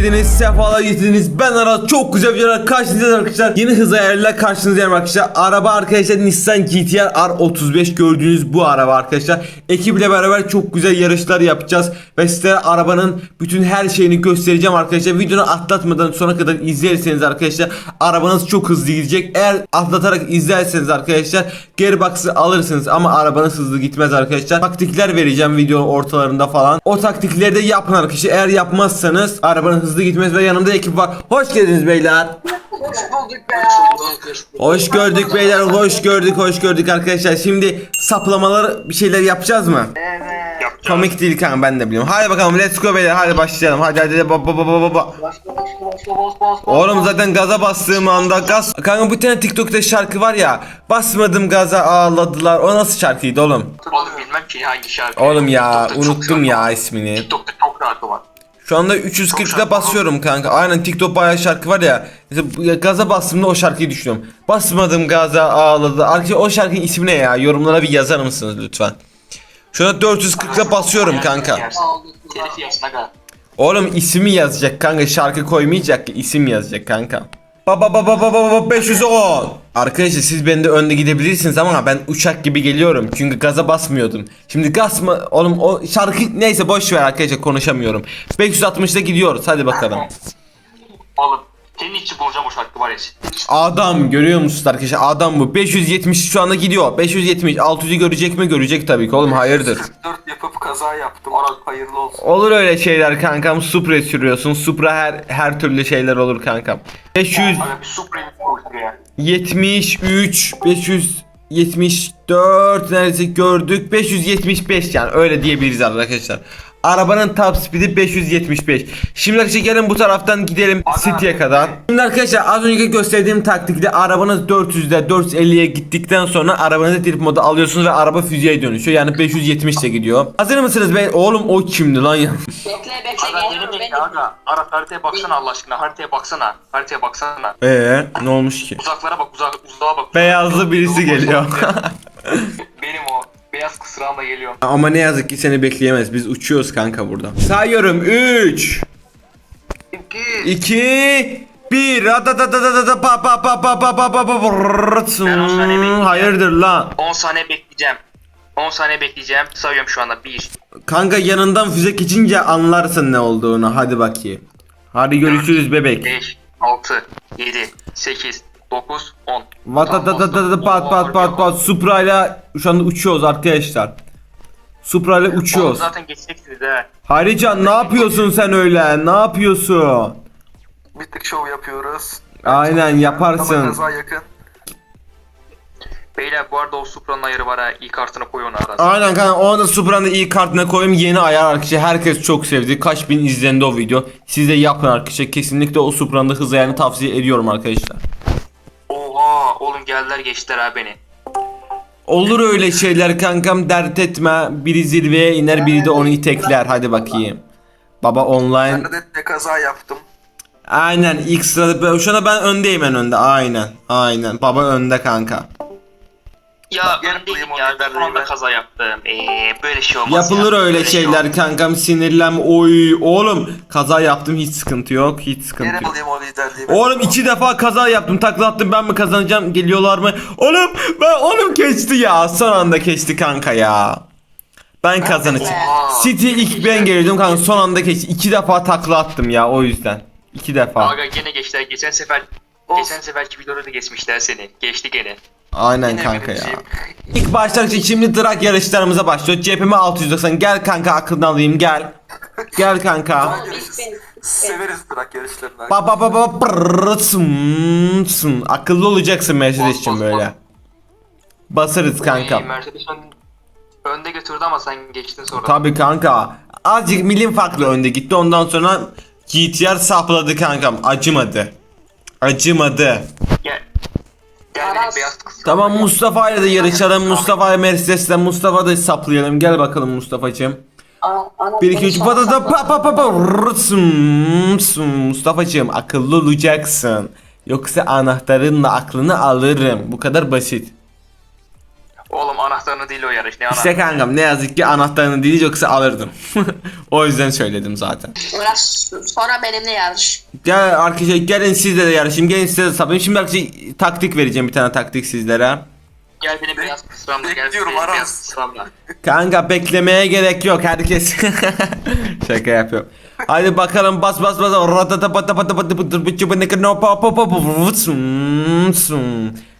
geldiniz, sefalar getirdiniz. Ben Aras, çok güzel bir yer karşınızdayım arkadaşlar. Yeni hız ayarıyla karşınızdayım arkadaşlar. Araba arkadaşlar Nissan GT-R R35 gördüğünüz bu araba arkadaşlar. Ekiple beraber çok güzel yarışlar yapacağız. Ve size arabanın bütün her şeyini göstereceğim arkadaşlar. Videonu atlatmadan sona kadar izlerseniz arkadaşlar arabanız çok hızlı gidecek. Eğer atlatarak izlerseniz arkadaşlar gearbox'ı alırsınız ama arabanız hızlı gitmez arkadaşlar. Taktikler vereceğim video ortalarında falan. O taktikleri de yapın arkadaşlar. Eğer yapmazsanız arabanın hızlı gitmez ve yanımda ekip var. Hoş geldiniz beyler. Hoş bulduk ya. Hoş gördük beyler. Hoş gördük. Hoş gördük arkadaşlar. Şimdi saplamalar bir şeyler yapacağız mı? Evet. Komik değil kanka ben de biliyorum. Hadi bakalım let's go beyler. Hadi başlayalım. Hadi hadi baba baba baba baba. Başla başla başla bas bas bas. Oğlum zaten gaza bastığım anda gaz... Kanka bir tane TikTok'ta şarkı var ya. Basmadım gaza ağladılar. O nasıl şarkıydı oğlum? Oğlum bilmem ki hangi şarkı. Oğlum ya TikTok'ta çok unuttum şarkı ya var. ismini. TikTok'ta çok şarkı var. Şu anda 340'da basıyorum kanka. Aynen TikTok bayağı şarkı var ya. Mesela gaza bastığımda o şarkıyı düşünüyorum. Basmadım gaza ağladı. Arkadaşlar o şarkının ismi ne ya? Yorumlara bir yazar mısınız lütfen? Şu anda 440'da basıyorum kanka. Oğlum ismi yazacak kanka. Şarkı koymayacak ki isim yazacak kanka. Baba baba baba baba 510. Arkadaşlar siz bende önde gidebilirsiniz ama ben uçak gibi geliyorum. Çünkü gaza basmıyordum. Şimdi gaz mı? Oğlum o şarkı neyse boş ver arkadaşlar konuşamıyorum. 560'da gidiyoruz hadi bakalım. Oğlum senin için bulacağım o şarkı var ya. Adam görüyor musunuz arkadaşlar? Adam bu. 570 şu anda gidiyor. 570 600'ü görecek mi? Görecek tabii ki oğlum hayırdır. 4 yapıp kaza yaptım. Aral hayırlı olsun. Olur öyle şeyler kankam. Supra sürüyorsun. Supra her her türlü şeyler olur kankam. 500 Aga bir Supreme koy şuraya. 73 574 neredeyse gördük 575 yani öyle diyebiliriz arkadaşlar. Arabanın top speed'i 575. Şimdi arkadaşlar gelin bu taraftan gidelim City'ye kadar. Şimdi arkadaşlar az önce gösterdiğim taktikte arabanız 400'de 450'ye gittikten sonra arabanızı trip moda alıyorsunuz ve araba füzeye dönüşüyor. Yani 570 ile gidiyor. Hazır mısınız be? Oğlum o kimdi lan ya? Bekle bekle Aga geliyorum ben. aga. Arat haritaya baksana Allah aşkına. Haritaya baksana. Haritaya baksana. Ee ne olmuş ki? Uzaklara bak uzak uzağa bak. Beyazlı birisi geliyor. Benim o. Beyaz kısrağımla geliyor. Ama ne yazık ki seni bekleyemez. Biz uçuyoruz kanka burada. Sayıyorum 3 2 2 1 Ben on saniye bekleyeceğim. Hayırdır lan? 10 saniye bekleyeceğim. 10 saniye bekleyeceğim. Sayıyorum şu anda. 1. Kanka yanından füze geçince anlarsın ne olduğunu. Hadi bakayım. Hadi görüşürüz bebek. 5, 6, 7, 8, 9, 10. Vatatatatata pat pat pat pat Supra'yla şu anda uçuyoruz arkadaşlar. Supra'yla Oğlum uçuyoruz. zaten geçeceksiniz he. Harican ne yapıyorsun sen öyle? Ne yapıyorsun? bir tık şov yapıyoruz. Aynen Ama yaparsın. kaza yakın. Beyler bu arada o Supra'nın ayarı var ha. İyi kartına koy onu arasına. Aynen kanka onu da Supra'nın iyi kartına koyayım yeni ayar arkadaşlar herkes çok sevdi kaç bin izlendi o video siz de yapın arkadaşlar kesinlikle o Supra'nın da hız ayarını tavsiye ediyorum arkadaşlar Oha oğlum geldiler geçtiler ha beni. Olur öyle şeyler kankam dert etme. Biri zirveye iner biri de onu itekler. Hadi bakayım. Baba online. Bernadette'le kaza yaptım. aynen ilk sırada şu anda ben öndeyim en önde. Aynen aynen. Baba önde kanka Ya Gel öndeydim ya. Ben son anda ben. kaza yaptım. Eee böyle şey olmaz Yapılır ya. öyle Böyle şey şeyler olmaz. kankam sinirlenme oy oğlum kaza yaptım hiç sıkıntı yok hiç sıkıntı yok alayım o liderliği. Oğlum iki defa kaza yaptım takla attım ben mi kazanacağım geliyorlar mı? Oğlum ben oğlum geçti ya son anda geçti kanka ya. Ben kazanacağım. Oha. City ilk ben geliyordum kanka son anda geçti. İki defa takla attım ya o yüzden. İki defa. Aga gene geçtiler. Geçen sefer Geçen seferki videoda da geçmişler seni. Geçti gene. Aynen Yine kanka ya. birinciyim. İlk başlangıç şimdi drag yarışlarımıza başlıyor. CHP'mi 690 gel kanka aklını alayım gel. Gel kanka. Severiz bırak yarışlarını. Ba ba ba ba prrrr, sın, sın. Akıllı olacaksın Mercedes Bas, için bas, böyle. Basarız kanka. Mercedes ön- önde götürdü ama sen geçtin sonra. Tabii kanka. Azıcık milim farklı önde gitti. Ondan sonra GTR sapladı kankam. Acımadı. Acımadı. Gel. Gel Aras. benim beyaz kız. Tamam Mustafa ile de yarışalım. Mustafa ile Mercedes'le Mustafa da saplayalım. Gel bakalım Mustafa'cığım. Ana- ana- 1 2 3 beni patata pa pa pa pa. Mustafa'cığım akıllı olacaksın. Yoksa anahtarınla aklını alırım. Bu kadar basit. Oğlum anahtarını değil o yarış. Ne İşte anahtarı? kankam ne yazık ki anahtarını değil yoksa alırdım. o yüzden söyledim zaten. Biraz sonra benimle yarış. Gel arkadaşlar gelin sizle de yarışayım. Gelin size de sapayım. Şimdi arkadaşlar taktik vereceğim bir tane taktik sizlere. Gel beni beyaz kısramla gel. Bekliyorum, beni Aras. Kanka beklemeye gerek yok herkes. Şaka yapıyorum. Hadi bakalım bas bas bas. Ratata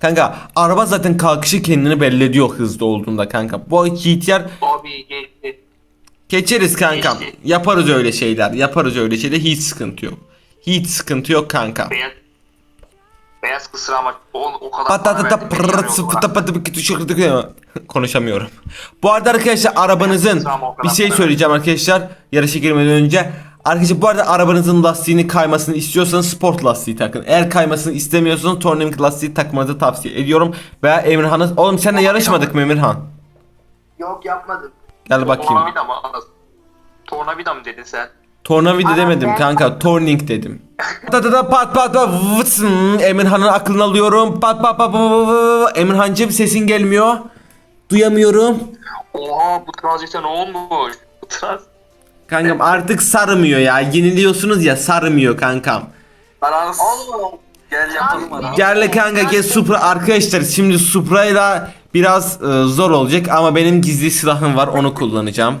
Kanka araba zaten kalkışı kendini belli ediyor hızlı olduğunda kanka. Bu GTR Abi geçti. geçeriz kankam. Geçti. Yaparız öyle şeyler. Yaparız öyle şeyler. Hiç sıkıntı yok. Hiç sıkıntı yok kanka. Beyaz Beyaz kısır ama o, o kadar Patatata pırrrt sıfıta patı bir kütü şıkırtık ya. Konuşamıyorum. Bu arada arkadaşlar arabanızın bir şey söyleyeceğim arkadaşlar. Yarışa girmeden önce Arkadaşlar bu arada arabanızın lastiğini kaymasını istiyorsanız sport lastiği takın. Eğer kaymasını istemiyorsanız Tournament lastiği takmanızı tavsiye ediyorum. Veya Emirhan'ı... Oğlum seninle yarışmadık mı Emirhan? Yok yapmadım. Gel bakayım. Tornavida mı? Tornavida mı dedin sen? Tornavida demedim kanka. Torning dedim. Da da da pat pat pat vıtsın. Emirhan'ın aklını alıyorum. Pat pat pat pat pat. Emirhan'cım sesin gelmiyor. Duyamıyorum. Oha bu transite ne olmuş? Bu trans... Kankam artık sarmıyor ya. Yeniliyorsunuz ya sarmıyor kankam. Oğlum. Gel yapalım Aras. Gel kanka gel Supra arkadaşlar şimdi Supra'yla biraz e, zor olacak ama benim gizli silahım var onu kullanacağım.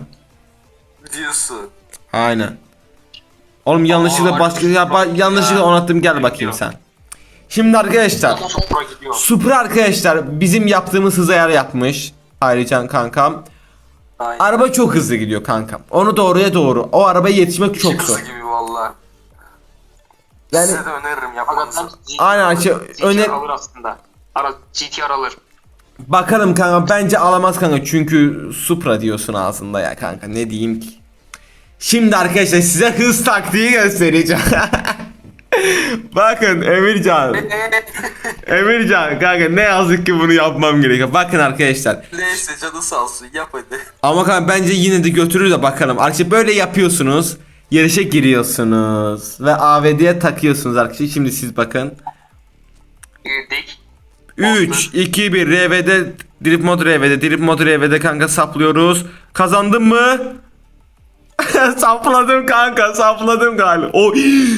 Diyorsun. Aynen. Oğlum yanlışlıkla Aa, başka ya, ba- yanlışlıkla onattım gel bakayım sen. Şimdi arkadaşlar. Supra arkadaşlar bizim yaptığımız hız ayarı yapmış. Hayrican kankam. Aynen. Araba çok hızlı gidiyor kankam. Onu doğruya doğru. O arabaya yetişmek çok zor. gibi valla. Yani Size de öneririm yapmanızı. Aynen, şey, GTR öne- alır aslında. Ara GTR alır. Bakalım kanka bence alamaz kanka çünkü Supra diyorsun ağzında ya kanka ne diyeyim ki. Şimdi arkadaşlar size hız taktiği göstereceğim. Bakın Emircan. Emircan kanka ne yazık ki bunu yapmam gerekiyor. Bakın arkadaşlar. Neyse canı sağ olsun yap hadi. Ama kanka bence yine de götürür de bakalım. Arkadaşlar böyle yapıyorsunuz. Yarışa giriyorsunuz. Ve AVD'ye takıyorsunuz arkadaşlar. Şimdi siz bakın. Girdik. 3, 2, 1 RV'de Drip mod RV'de Drip mod RV'de kanka saplıyoruz. Kazandın mı? sapladım kanka sapladım galiba. O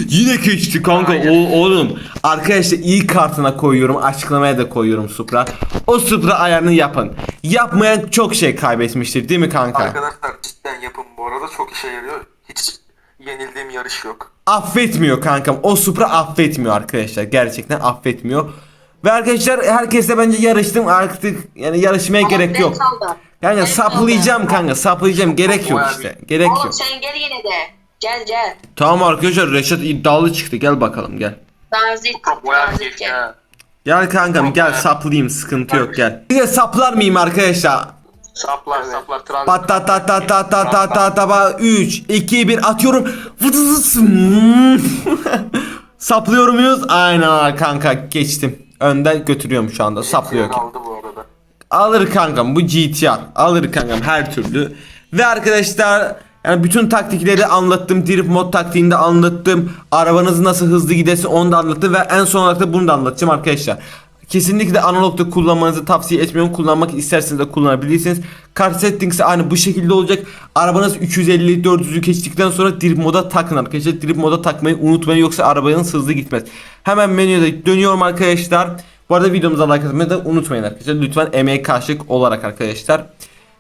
yine geçti kanka. O oğlum. Arkadaşlar ilk kartına koyuyorum. Açıklamaya da koyuyorum Supra. O Supra ayarını yapın. Yapmayan çok şey kaybetmiştir değil mi kanka? Arkadaşlar cidden yapın bu arada çok işe yarıyor. Hiç yenildiğim yarış yok. affetmiyor kankam. O Supra affetmiyor arkadaşlar. Gerçekten affetmiyor. Ve arkadaşlar herkesle bence yarıştım artık yani yarışmaya gerek Beni yok. saldı. Kanka Beni saplayacağım saldı. kanka saplayacağım gerek yok işte. Gerek Oğlum yok. sen gel yine de. Gel gel. Tamam arkadaşlar Reşat iddialı çıktı gel bakalım gel. Transit geçti gel. ha. Gel kankam gel saplayayım sıkıntı yok gel. Bir de saplar mıyım arkadaşlar? Saplar saplar transit. Pat ta ta ta ta ta ta ta ta ta 3 2 1 atıyorum. Vıdızız. Saplıyor muyuz? Aynen kanka geçtim. Önden götürüyorum şu anda saplıyor ki. aldı bu arada. Alır kankam bu GTR. Alır kankam her türlü. Ve arkadaşlar yani bütün taktikleri anlattım. Drift mod taktiğini de anlattım. Arabanız nasıl hızlı giderse onu da anlattım. Ve en son olarak da bunu da anlatacağım arkadaşlar. Kesinlikle analogda kullanmanızı tavsiye etmiyorum. Kullanmak isterseniz de kullanabilirsiniz. Kart settings aynı bu şekilde olacak. Arabanız 350 400'ü geçtikten sonra drift moda takın arkadaşlar. Drift moda takmayı unutmayın yoksa arabanız hızlı gitmez. Hemen menüye dönüyorum arkadaşlar. Bu arada videomuza like atmayı da unutmayın arkadaşlar. Lütfen emeğe karşılık olarak arkadaşlar.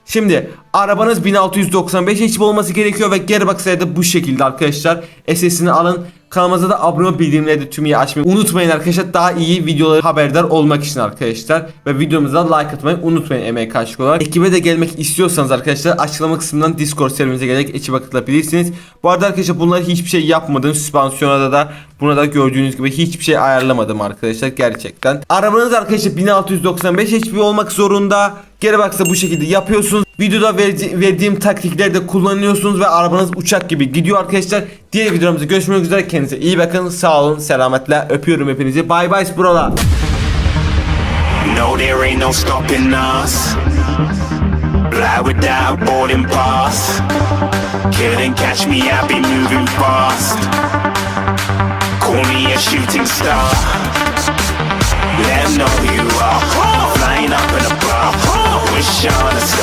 Şimdi arabanız 1695 HP olması gerekiyor ve gearbox'ı da bu şekilde arkadaşlar. SS'ini alın. Kanalımıza da abone bildirimleri de tüm iyi açmayı unutmayın arkadaşlar. Daha iyi videoları haberdar olmak için arkadaşlar. Ve videomuza like atmayı unutmayın emeğe karşılık olarak. Ekibe de gelmek istiyorsanız arkadaşlar açıklama kısmından Discord serverimize gelerek ekibe katılabilirsiniz. Bu arada arkadaşlar bunları hiçbir şey yapmadım. Süspansiyona da buna da gördüğünüz gibi hiçbir şey ayarlamadım arkadaşlar gerçekten. Arabanız arkadaşlar 1695 HP olmak zorunda. Gearbox'ı bu şekilde yapıyorsunuz. Videoda verdi- verdiğim taktikleri de kullanıyorsunuz ve arabanız uçak gibi gidiyor arkadaşlar. Diğer videomuzda görüşmek üzere. Kendinize iyi bakın. Sağ olun. Selametle. Öpüyorum hepinizi. Bye bye brolar. No, there ain't no stopping us. Fly without boarding pass. Couldn't catch me, I'll be moving fast. Call me a shooting star. Let 'em know who you are. Flying up in a bar. shine a star.